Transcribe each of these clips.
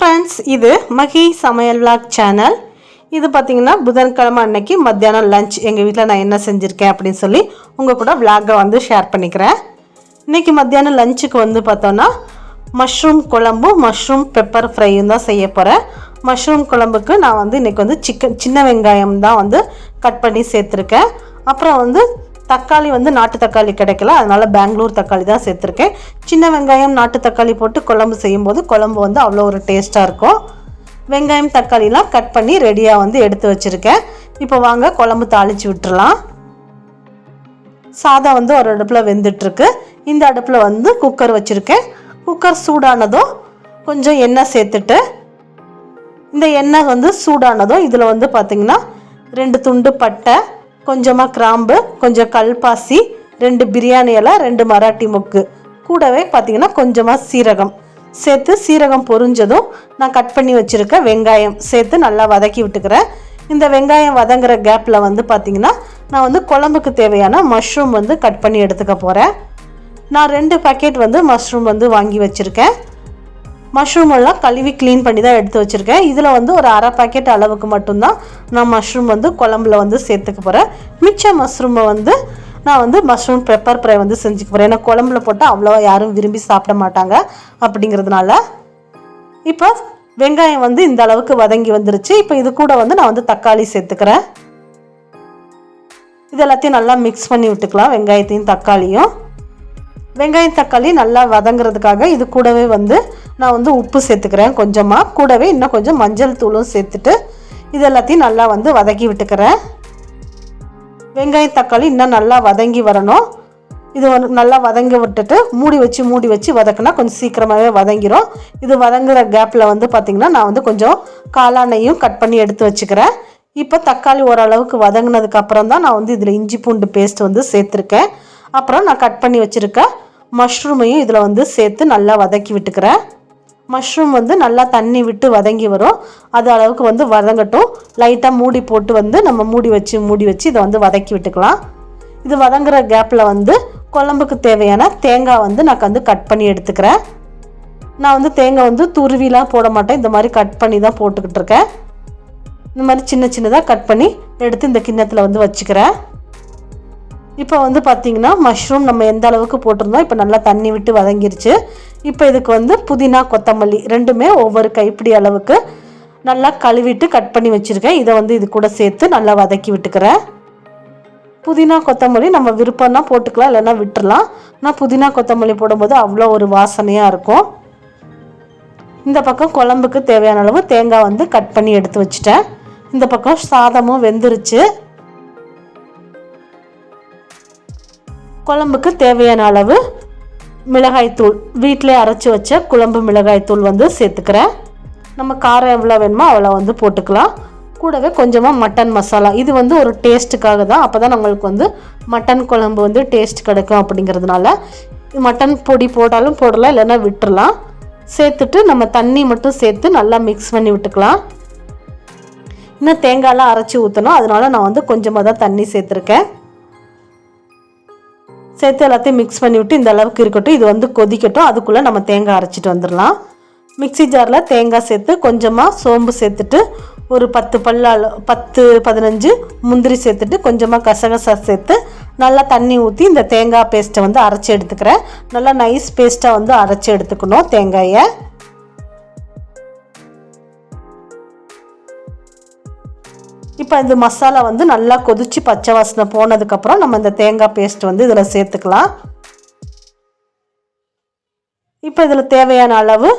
Friends இது மகி சமையல் vlog channel இது பார்த்தீங்கன்னா புதன்கிழமை அன்னைக்கு மத்தியானம் லஞ்ச் எங்கள் வீட்டில் நான் என்ன செஞ்சுருக்கேன் அப்படின்னு சொல்லி உங்கள் கூட விளாகை வந்து ஷேர் பண்ணிக்கிறேன். இன்றைக்கி மத்தியானம் லஞ்சுக்கு வந்து பார்த்தோன்னா மஷ்ரூம் குழம்பு மஷ்ரூம் பெப்பர் ஃப்ரையும் தான் செய்ய போகிறேன் மஷ்ரூம் குழம்புக்கு நான் வந்து இன்றைக்கி வந்து சிக்கன் சின்ன வெங்காயம் தான் வந்து கட் பண்ணி சேர்த்துருக்கேன். அப்புறம் வந்து தக்காளி வந்து நாட்டு தக்காளி கிடைக்கல. அதனால் பெங்களூர் தக்காளி தான் சேர்த்துருக்கேன். சின்ன வெங்காயம் நாட்டு தக்காளி போட்டு குழம்பு செய்யும்போது குழம்பு வந்து அவ்வளோ ஒரு டேஸ்ட்டாக இருக்கும். வெங்காயம் தக்காளிலாம் கட் பண்ணி ரெடியாக வந்து எடுத்து வச்சுருக்கேன். இப்போ வாங்க குழம்பு தாளித்து விட்டுறலாம். சாதம் வந்து ஒரு அடுப்பில் வெந்துட்டுருக்கு. இந்த அடுப்பில் வந்து குக்கர் வச்சுருக்கேன். குக்கர் சூடானதும் கொஞ்சம் எண்ணெய் சேர்த்துட்டு இந்த எண்ணெய் வந்து சூடானதும் இதில் வந்து பார்த்திங்கன்னா ரெண்டு துண்டு பட்டை கொஞ்சமாக கிராம்பு கொஞ்சம் கல்பாசி ரெண்டு பிரியாணி எல்லாம் ரெண்டு மராட்டி மொக்கு. கூடவே பார்த்திங்கன்னா கொஞ்சமாக சீரகம். சேர்த்து சீரகம் பொரிஞ்சதும் நான் கட் பண்ணி வச்சுருக்க வெங்காயம் சேர்த்து நல்லா வதக்கி விட்டுக்கிறேன். இந்த வெங்காயம் வதங்குற கேப்பில் வந்து பார்த்திங்கன்னா நான் வந்து குழம்புக்கு தேவையான மஷ்ரூம் வந்து கட் பண்ணி எடுத்துக்க போகிறேன் நான் ரெண்டு பேக்கெட் வந்து மஷ்ரூம் வந்து வாங்கி வச்சுருக்கேன். மஷ்ரூம் எல்லாம் கழுவி க்ளீன் பண்ணி தான் எடுத்து வச்சுருக்கேன். இதில் வந்து ஒரு அரை பாக்கெட் அளவுக்கு மட்டும்தான் நான் மஷ்ரூம் வந்து குழம்புல வந்து சேர்த்துக்க போகிறேன் மிச்ச மஷ்ரூமை வந்து நான் வந்து மஷ்ரூம் பெப்பர் ஃப்ரை வந்து செஞ்சுக்க போகிறேன் ஏன்னா குழம்புல போட்டால் அவ்வளோவா யாரும் விரும்பி சாப்பிட மாட்டாங்க அப்படிங்கிறதுனால. இப்போ வெங்காயம் வந்து இந்த அளவுக்கு வதங்கி வந்துருச்சு. இப்போ இது கூட வந்து நான் வந்து தக்காளி சேர்த்துக்கிறேன். இது எல்லாத்தையும் நல்லா மிக்ஸ் பண்ணி விட்டுக்கலாம். வெங்காயத்தையும் தக்காளியும். வெங்காயம் தக்காளி நல்லா வதங்குறதுக்காக இது கூடவே வந்து நான் வந்து உப்பு சேர்த்துக்கிறேன் கொஞ்சமாக கூடவே இன்னும் கொஞ்சம் மஞ்சள் தூளும் சேர்த்துட்டு இது எல்லாத்தையும் நல்லா வந்து வதக்கி விட்டுக்கிறேன். வெங்காயம் தக்காளி இன்னும் நல்லா வதங்கி வரணும். இது வந்து நல்லா வதங்கி விட்டுட்டு மூடி வச்சு மூடி வச்சு வதக்கினா கொஞ்சம் சீக்கிரமாகவே வதங்கிடும் இது வதங்குற கேப்பில் வந்து பார்த்திங்கன்னா நான் வந்து கொஞ்சம் காளானையும் கட் பண்ணி எடுத்து வச்சுக்கிறேன். இப்போ தக்காளி ஓரளவுக்கு வதங்கினதுக்கு அப்புறம் தான் நான் வந்து இதில் இஞ்சி பூண்டு பேஸ்ட் வந்து சேர்த்துருக்கேன். அப்புறம் நான் கட் பண்ணி வச்சுருக்க மஷ்ரூமையும் இதில் வந்து சேர்த்து நல்லா வதக்கி விட்டுக்கிறேன். மஷ்ரூம் வந்து நல்லா தண்ணி விட்டு வதங்கி வரும். அது அளவுக்கு வந்து வதங்கட்டும். லைட்டாக மூடி போட்டு வந்து நம்ம மூடி வச்சு மூடி வச்சு இதை வந்து வதக்கி விட்டுக்கலாம். இது வதங்குற கேப்பில் வந்து குழம்புக்கு தேவையான தேங்காய் வந்து நான் வந்து கட் பண்ணி எடுத்துக்கிறேன். நான் வந்து தேங்காய் வந்து துருவிலாம் போட மாட்டேன். இந்த மாதிரி கட் பண்ணி தான் போட்டுக்கிட்டு இருக்கேன். இந்த மாதிரி சின்ன சின்னதாக கட் பண்ணி எடுத்து இந்த கிண்ணத்தில் வந்து வச்சுக்கிறேன். இப்போ வந்து பார்த்திங்கன்னா மஷ்ரூம் நம்ம எந்த அளவுக்கு போட்டிருந்தோம்? இப்போ நல்லா தண்ணி விட்டு வதங்கிருச்சு. இப்போ இதுக்கு வந்து புதினா கொத்தமல்லி ரெண்டுமே ஒவ்வொரு கைப்பிடி அளவுக்கு நல்லா கழுவிட்டு கட் பண்ணி வச்சுருக்கேன். இதை வந்து இது கூட சேர்த்து நல்லா வதக்கி விட்டுக்கிறேன். புதினா கொத்தமல்லி நம்ம விருப்பம்னா போட்டுக்கலாம் இல்லைன்னா விட்டுறலாம். நான் புதினா கொத்தமல்லி போடும்போது அவ்வளோ ஒரு வாசனையாக இருக்கும். இந்த பக்கம் குழம்புக்கு தேவையான அளவு தேங்காய் வந்து கட் பண்ணி எடுத்து வச்சுட்டேன். இந்த பக்கம் சாதமும் வெந்துருச்சு. குழம்புக்கு தேவையான அளவு மிளகாய்த்தூள் வீட்டிலே அரைச்சி வச்ச குழம்பு மிளகாய்த்தூள் வந்து சேர்த்துக்கிறேன். நம்ம காரம் எவ்வளோ வேணுமோ அவ்வளோ வந்து போட்டுக்கலாம். கூடவே கொஞ்சமாக மட்டன் மசாலா. இது வந்து ஒரு டேஸ்ட்டுக்காக தான். அப்போ தான் நம்மளுக்கு வந்து மட்டன் குழம்பு வந்து டேஸ்ட் கிடைக்கும் அப்படிங்கிறதுனால. மட்டன் பொடி போட்டாலும் போடலாம் இல்லைன்னா விட்டுறலாம். சேர்த்துட்டு நம்ம தண்ணி மட்டும் சேர்த்து நல்லா மிக்ஸ் பண்ணி விட்டுக்கலாம். இன்னும் தேங்காயெலாம் அரைச்சி ஊற்றணும் அதனால நான் வந்து கொஞ்சமாக தான் தண்ணி சேர்த்துருக்கேன். சேர்த்து எல்லாத்தையும் மிக்ஸ் பண்ணி விட்டு இந்த அளவுக்கு இருக்கட்டும். இது வந்து கொதிக்கட்டும். அதுக்குள்ளே நம்ம தேங்காய் அரைச்சிட்டு வந்துடலாம். மிக்ஸி ஜாரில் தேங்காய் சேர்த்து கொஞ்சமாக சோம்பு சேர்த்துட்டு ஒரு பத்து பல்லால் பத்து பதினஞ்சு முந்திரி சேர்த்துட்டு கொஞ்சமாக கசகசா சேர்த்து நல்லா தண்ணி ஊற்றி இந்த தேங்காய் பேஸ்ட்டை வந்து அரைச்சி எடுத்துக்கிறேன். நல்லா நைஸ் பேஸ்ட்டாக வந்து அரைச்சி எடுத்துக்கணும் தேங்காயை. இப்போ இந்த மசாலா வந்து நல்லா கொதிச்சு பச்சை வாசனை போனதுக்கப்புறம் நம்ம இந்த தேங்காய் பேஸ்ட் வந்து இதில் சேர்த்துக்கலாம். இப்போ இதில் தேவையான அளவு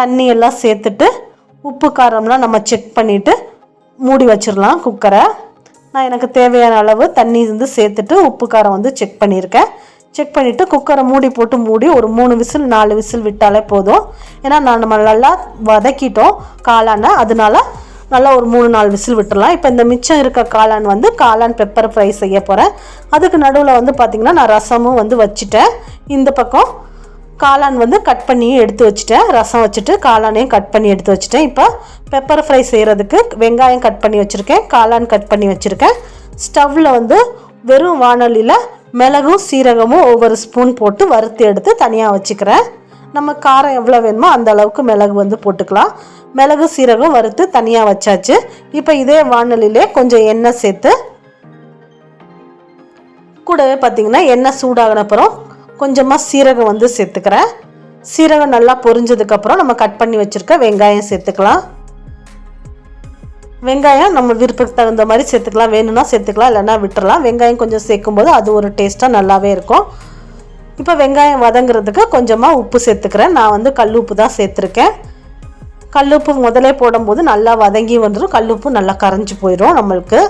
தண்ணி எல்லாம் சேர்த்துட்டு உப்பு காரம்லாம் நம்ம செக் பண்ணிவிட்டு மூடி வச்சிடலாம் குக்கரை நான் எனக்கு தேவையான அளவு தண்ணி வந்து சேர்த்துட்டு உப்பு காரம் வந்து செக் பண்ணியிருக்கேன். செக் பண்ணிவிட்டு குக்கரை மூடி போட்டு மூடி ஒரு மூணு விசில் நாலு விசில் விட்டாலே போதும். ஏன்னா நான் நம்ம நல்லா வதக்கிட்டோம் காளான அதனால நல்லா ஒரு மூணு நாலு விசில் விட்டுடலாம் இப்போ இந்த மிச்சம் இருக்க காளான் வந்து காளான் பெப்பர் ஃப்ரை செய்ய போகிறேன் அதுக்கு நடுவில் வந்து பார்த்திங்கன்னா நான் ரசமும் வந்து வச்சுட்டேன். இந்த பக்கம் காளான் வந்து கட் பண்ணி எடுத்து வச்சுட்டேன். ரசம் வச்சுட்டு காளானையும் கட் பண்ணி எடுத்து வச்சுட்டேன். இப்போ பெப்பர் ஃப்ரை செய்கிறதுக்கு வெங்காயம் கட் பண்ணி வச்சுருக்கேன். காளான் கட் பண்ணி வச்சுருக்கேன். ஸ்டவ்வில் வந்து வெறும் வானொலியில் மிளகும் சீரகமும் ஒவ்வொரு ஸ்பூன் போட்டு வறுத்து எடுத்து தனியாக வச்சுக்கிறேன். நம்ம காரம் எவ்வளோ வேணுமோ அந்த அளவுக்கு மிளகு வந்து போட்டுக்கலாம். மிளகு சீரகம் வறுத்து தனியாக வச்சாச்சு. இப்போ இதே வானலிலே கொஞ்சம் எண்ணெய் சேர்த்து கூடவே பார்த்தீங்கன்னா எண்ணெய் சூடாகின அப்புறம் கொஞ்சமாக சீரகம் வந்து சேர்த்துக்கிறேன். சீரகம் நல்லா பொரிஞ்சதுக்கப்புறம் நம்ம கட் பண்ணி வச்சுருக்க வெங்காயம் சேர்த்துக்கலாம். வெங்காயம் நம்ம விருப்பத்துக்கு தகுந்த மாதிரி சேர்த்துக்கலாம். வேணும்னா சேர்த்துக்கலாம் இல்லைன்னா விட்டுறலாம். வெங்காயம் கொஞ்சம் சேர்க்கும்போது அது ஒரு டேஸ்ட்டாக நல்லாவே இருக்கும். இப்போ வெங்காயம் வதங்குறதுக்கு கொஞ்சமாக உப்பு சேர்த்துக்கிறேன். நான் வந்து கல் உப்பு தான் சேர்த்துருக்கேன். கல்லுப்பு முதலே போடும்போது நல்லா வதங்கி வந்துடும் கல்லுப்பு நல்லா கரைஞ்சி போயிடும் நம்மளுக்கு.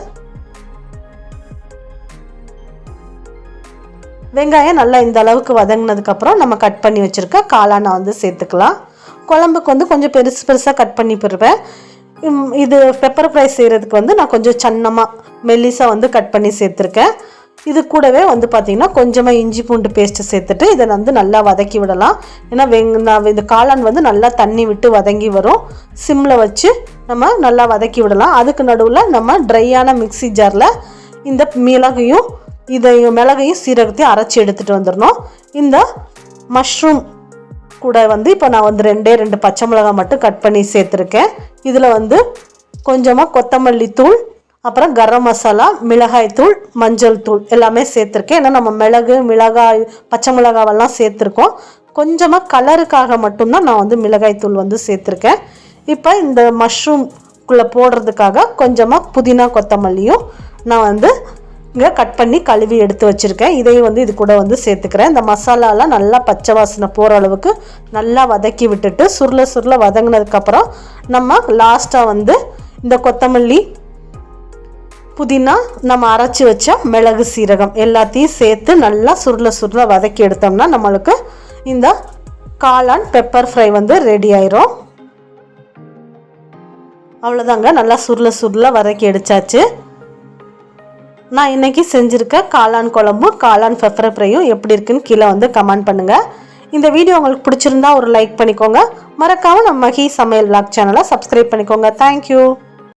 வெங்காயம் நல்லா இந்த அளவுக்கு வதங்கினதுக்கப்புறம் நம்ம கட் பண்ணி வச்சுருக்க காளானை வந்து சேர்த்துக்கலாம். குழம்புக்கு வந்து கொஞ்சம் பெருசு பெருசாக கட் பண்ணி போடுவேன் இது பெப்பர் ஃப்ரை செய்கிறதுக்கு வந்து நான் கொஞ்சம் சன்னமாக மெல்லிஸாக வந்து கட் பண்ணி சேர்த்துருக்கேன். இது கூடவே வந்து பார்த்திங்கன்னா கொஞ்சமாக இஞ்சி பூண்டு பேஸ்ட்டு சேர்த்துட்டு இதை வந்து நல்லா வதக்கி விடலாம். ஏன்னா வெங் நான் இந்த காளான் வந்து நல்லா தண்ணி விட்டு வதங்கி வரும். சிம்மில் வச்சு நம்ம நல்லா வதக்கி விடலாம். அதுக்கு நடுவில் நம்ம ட்ரையான மிக்சி ஜாரில் இந்த மிளகையும் இதை மிளகையும் சீரகத்தையும் அரைச்சி எடுத்துகிட்டு வந்துடணும். இந்த மஷ்ரூம் கூட வந்து இப்போ நான் வந்து ரெண்டே ரெண்டு பச்சை மிளகாய் மட்டும் கட் பண்ணி சேர்த்துருக்கேன். இதில் வந்து கொஞ்சமாக கொத்தமல்லி தூள் அப்புறம் கரம் மசாலா மிளகாய் தூள் மஞ்சள் தூள் எல்லாமே சேர்த்துருக்கேன். ஏன்னா நம்ம மிளகு மிளகாய் பச்சை மிளகாவெல்லாம் சேர்த்துருக்கோம். கொஞ்சமாக கலருக்காக மட்டும்தான் நான் வந்து மிளகாய் தூள் வந்து சேர்த்துருக்கேன். இப்போ இந்த மஷ்ரூம்குள்ளே போடுறதுக்காக கொஞ்சமாக புதினா கொத்தமல்லியும் நான் வந்து இங்கே கட் பண்ணி கழுவி எடுத்து வச்சுருக்கேன். இதையும் வந்து இது கூட வந்து சேர்த்துக்கிறேன். இந்த மசாலாலாம் நல்லா பச்சை வாசனை போகிற அளவுக்கு நல்லா வதக்கி விட்டுட்டு சுருள சுருள வதங்கினதுக்கப்புறம் நம்ம லாஸ்ட்டாக வந்து இந்த கொத்தமல்லி புதினா நம்ம அரைச்சி வச்ச மிளகு சீரகம் எல்லாத்தையும் சேர்த்து நல்லா சுருள சுருள வதக்கி எடுத்தோம்னா நம்மளுக்கு இந்த காளான் பெப்பர் ஃப்ரை வந்து ரெடி ஆயிரும். அவ்வளோதாங்க நல்லா சுருள சுருள வதக்கி எடுத்தாச்சு. நான் இன்றைக்கி செஞ்சுருக்க காளான் குழம்பு காளான் பெப்பர் ஃப்ரையும் எப்படி இருக்குன்னு கீழே வந்து கமெண்ட் பண்ணுங்கள் இந்த வீடியோ உங்களுக்கு பிடிச்சிருந்தா ஒரு லைக் பண்ணிக்கோங்க. மறக்காமல் நம்ம ஹீ சமையல் விளாக் சேனலை சப்ஸ்கிரைப் பண்ணிக்கோங்க. தேங்க்யூ